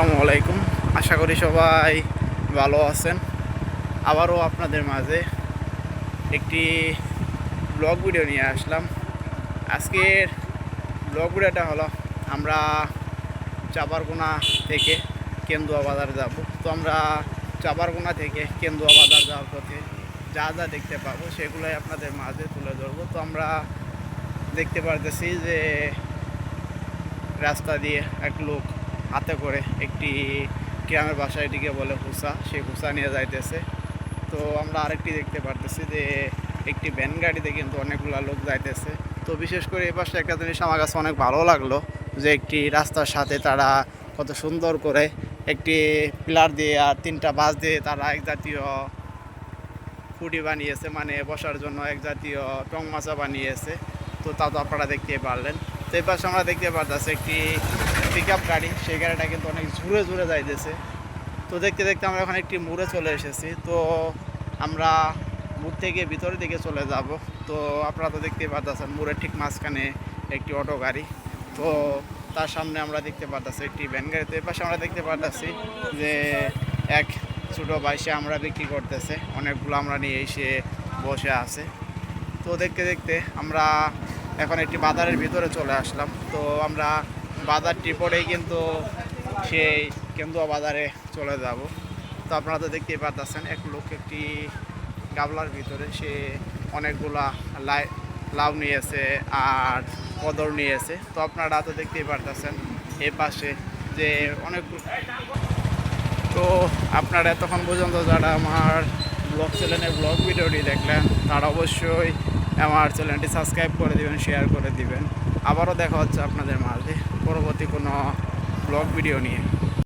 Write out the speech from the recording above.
আসসালামু আলাইকুম। আশা করি সবাই ভালো আছেন। আবারও আপনাদের মাঝে একটি ব্লগ ভিডিও নিয়ে আসলাম। আজকের ব্লগ ভিডিওটা হলো, আমরা চাপারগোনা থেকে কেন্দুয়া বাজার যাব। তো আমরা চাপারগোনা থেকে কেন্দুয়া বাজার যাওয়ার পথে যা যা দেখতে পাবো সেগুলোই আপনাদের মাঝে তুলে ধরবো। তো আমরা দেখতে পারতেছি যে রাস্তা দিয়ে এক লোক হাতে করে একটি গ্রামের বাসায় এটিকে বলে হুসা। সেই হুসা নিয়ে যাইতেছে। তো আমরা আরেকটি দেখতে পারতেছি যে, একটি ভ্যান গাড়িতে কিন্তু অনেকগুলো লোক যাইতেছে। তো বিশেষ করে এই পাশে একটা জিনিস আমার কাছে অনেক ভালো লাগল যে, একটি রাস্তার সাথে তারা কত সুন্দর করে একটি পিলার দিয়ে আর তিনটা বাস দিয়ে তারা এক জাতীয় খুঁটি বানিয়েছে। মানে বসার জন্য এক জাতীয় টং মাচা বানিয়েছে। তো তা তো আপনারা দেখতে পারলেন। তো এই পাশে আমরা দেখতে পারতেছি একটি পিক আপ গাড়ি, সেই গাড়িটা কিন্তু অনেক জোরে জোরে যাইতেছে। তো দেখতে দেখতে আমরা এখন একটি মোড়ে চলে এসেছি। তো আমরা মোড় থেকে ভিতরের দিকে চলে যাব। তো আপনারা তো দেখতে পারতেছেন, মোড়ের ঠিক মাঝখানে একটি অটো গাড়ি। তো তার সামনে আমরা দেখতে পারতেছি একটি ভ্যান গাড়ি। তো এই পাশে আমরা দেখতে পারতেছি যে এক ছোটো বাইসে আমরা বিক্রি করতেছে। অনেকগুলো আমরা নিয়ে এসে বসে আছে। তো দেখতে দেখতে আমরা এখন একটি বাজারের ভিতরে চলে আসলাম। তো আমরা বাজারটি পরেই কিন্তু সেই কেন্দুয়া বাজারে চলে যাব। তো আপনারা তো দেখতেই পারতেছেন, এক লোক একটি গাবলার ভিতরে সে অনেকগুলা লাই, লাউ নিয়েছে আর কদর নিয়েছে। তো আপনারা তো দেখতেই পারতেছেন, এ পাশে যে অনেক তো আপনারা এতক্ষণ পর্যন্ত যারা আমার ব্লগ চ্যানেলের ব্লগ ভিডিওটি দেখলেন, তারা অবশ্যই আমার চ্যানেলটি সাবস্ক্রাইব করে দিবেন শেয়ার করে দিবেন। আবারও দেখা হচ্ছে আপনাদের মাঝে। পরবর্তী কোনো ব্লগ ভিডিও নিয়ে।